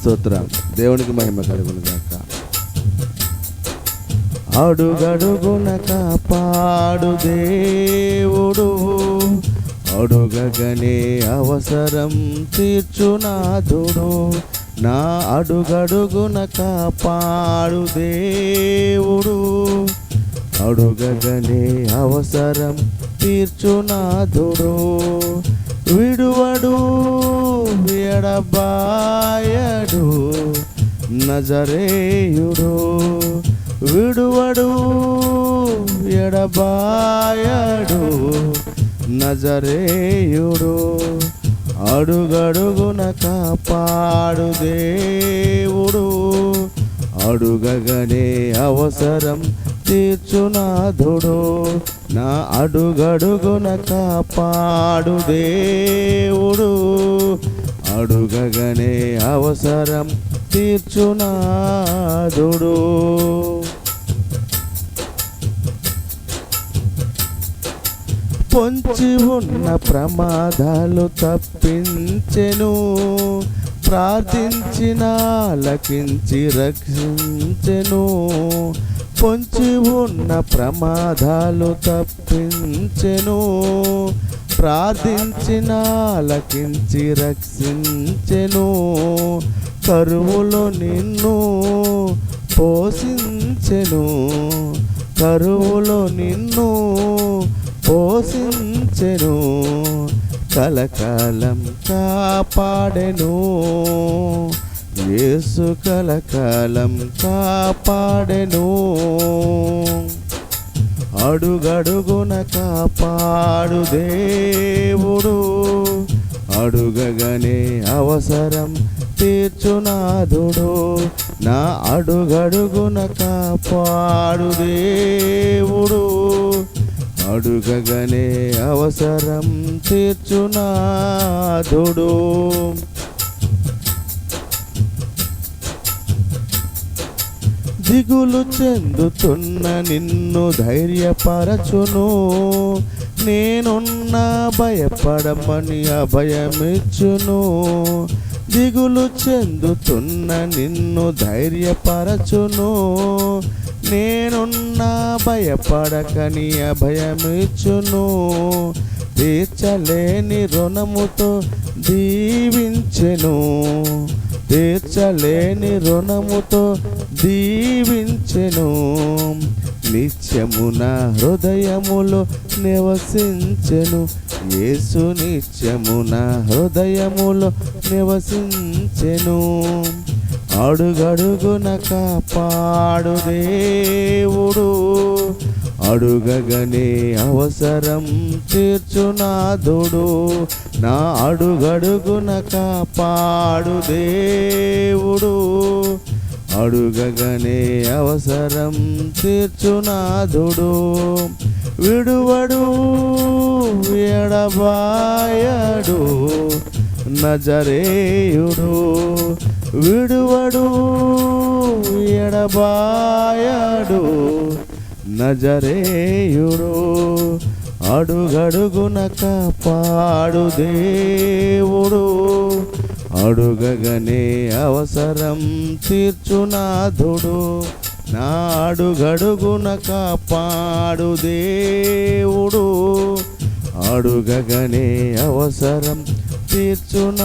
స్తోత్రం. దేవునికి మహిమ కలుగును గాక. అడుగడుగున కాపాడు దేవుడు. అడుగగనే అవసరం తీర్చునాథుడు. నా అడుగడుగున కాపాడు దేవుడు. అడుగగనే అవసరం తీర్చునాథుడు. విడువడు ఎడబాయడు నజరేయుడు. విడువడు ఎడబాయడు నజరేయుడు. అడుగడుగున కాపాడు దేవుడు. అడుగగనే అవసరం తీర్చునాథుడు నా అడుగడుగున కాపాడు దేవుడు. అడుగగనే అవసరం తీర్చునాథుడు. పొంచి ఉన్న ప్రమాదాలు తప్పించెను ప్రార్థించిన లకించి రక్షించెను. పొంచి ఉన్న ప్రమాదాలు తప్పించెను. ప్రార్థించిన లకించి రక్షించెను. కరువులో నిన్ను పోషించెను. కరువులో నిన్ను పోషించెను. కలకాలం కాపాడెను. యేసు కలకాలం కాపాడెను. అడుగడుగున కాపాడు దేవుడు. అడుగగనే అవసరం తీర్చునాథుడు. నా అడుగడుగున కాపాడు దేవుడు. అడుగగనే అవసరం తీర్చునాథుడు. దిగులు చెందుతున్న నిన్ను ధైర్యపరచును. నేనున్న భయపడమని అభయమిచ్చును. దిగులు చెందుతున్న నిన్ను ధైర్యపరచును. నేనున్న భయపడకని అభయమిచ్చును. తీర్చలేని రుణముతో దీవించెను. తీర్చలేని రుణముతో దీవించెను. నిత్యము నా హృదయములో నివసించెను. యేసు నిత్యము నా హృదయములో నివసించెను. అడుగడుగున కాపాడు దేవుడు. అడుగగనే అవసరం తీర్చునాథుడు నా అడుగడుగున కాపాడు దేవుడు. అడుగగనే అవసరం తీర్చునాథుడు విడువడు ఎడబాయడు నజరేయుడు. విడువడు ఎడబాయడు నజరేయుడు అడుగడుగున కాపాడు దేవుడు. అడుగగనే అవసరం తీర్చునాథుడు నా అడుగడుగున కాపాడు దేవుడు. అడుగగనే అవసరం తీర్చునాథుడు.